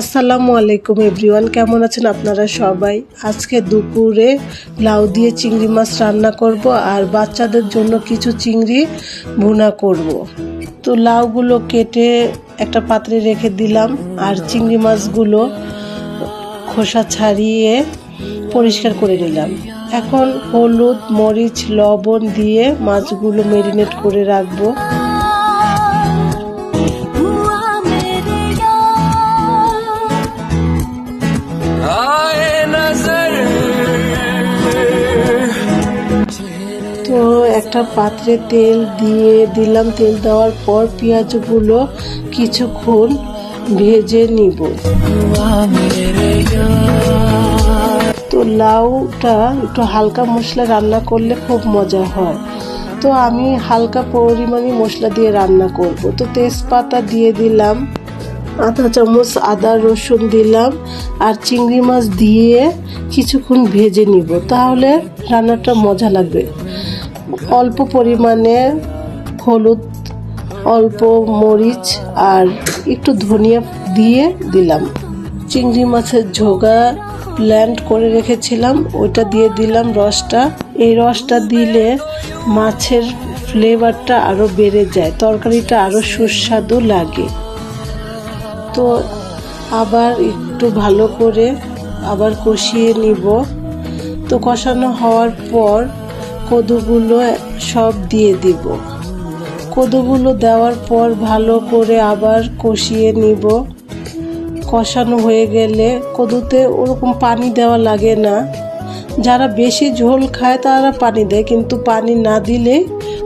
আসসালামু আলাইকুম এভরিওয়ান, কেমন আছেন আপনারা সবাই? আজকে দুপুরে লাউ দিয়ে চিংড়ি মাছ রান্না করব আর বাচ্চাদের জন্য কিছু চিংড়ি ভুনা করব। তো লাউগুলো কেটে একটা পাত্রে রেখে দিলাম আর চিংড়ি মাছগুলো খোসা ছাড়িয়ে পরিষ্কার করে নিলাম। এখন হলুদ, মরিচ, লবণ দিয়ে মাছগুলো মেরিনেট করে রাখব। একটা পাত্রে তেল দিয়ে দিলাম। তেল দেওয়ার পর পেঁয়াজগুলো কিছুক্ষণ ভেজে নিব। তো লাউটা একটু হালকা মশলা রান্না করলে খুব মজা হয়। তো আমি হালকা পরিমাণে মশলা দিয়ে রান্না করব। তো তেজপাতা দিয়ে দিলাম, আধা চামচ আদা রসুন দিলাম আর চিংড়ি মাছ দিয়ে কিছুক্ষণ ভেজে নিব। তাহলে রান্নাটা মজা লাগবে। অল্প পরিমাণে হলুদ, অল্প মরিচ আর একটু ধনিয়া দিয়ে দিলাম। চিংড়ি মাছের ঝোগা ব্ল্যান্ড করে রেখেছিলাম, ওইটা দিয়ে দিলাম রসটা। এই রসটা দিলে মাছের ফ্লেভারটা আরও বেড়ে যায়, তরকারিটা আরও সুস্বাদু লাগে। তো আবার একটু ভালো করে আবার কষিয়ে নিব। তো কষানো হওয়ার পর কদুগুলো সব দিয়ে দিব। কদুগুলো দেওয়ার পর ভালো করে আবার কষিয়ে নিব। কষানো হয়ে গেলে কদুতে ওরকম পানি দেওয়া লাগে না। যারা বেশি ঝোল খায় তারা পানি দেয়, কিন্তু পানি না দিলে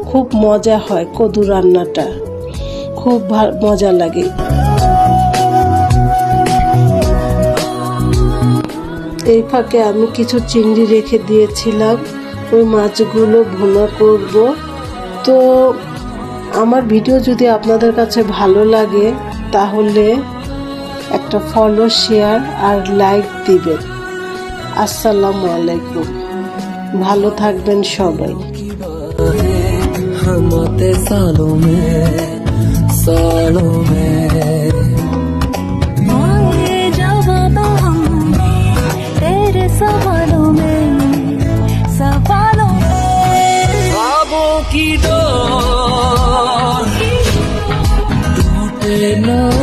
খুব মজা হয় কদু রান্নাটা। খুব মজা লাগে। এই ফাঁকে আমি কিছু চিংড়ি রেখে দিয়েছিলাম। ওই মাছগুলো ভুনা করব। তো আমার ভিডিও যদি আপনাদের কাছে ভালো লাগে, তাহলে একটা ফলো শেয়ার আর লাইক দিবেন। আসসালামু আলাইকুম। ভালো থাকবেন সবাই। সালো মে No.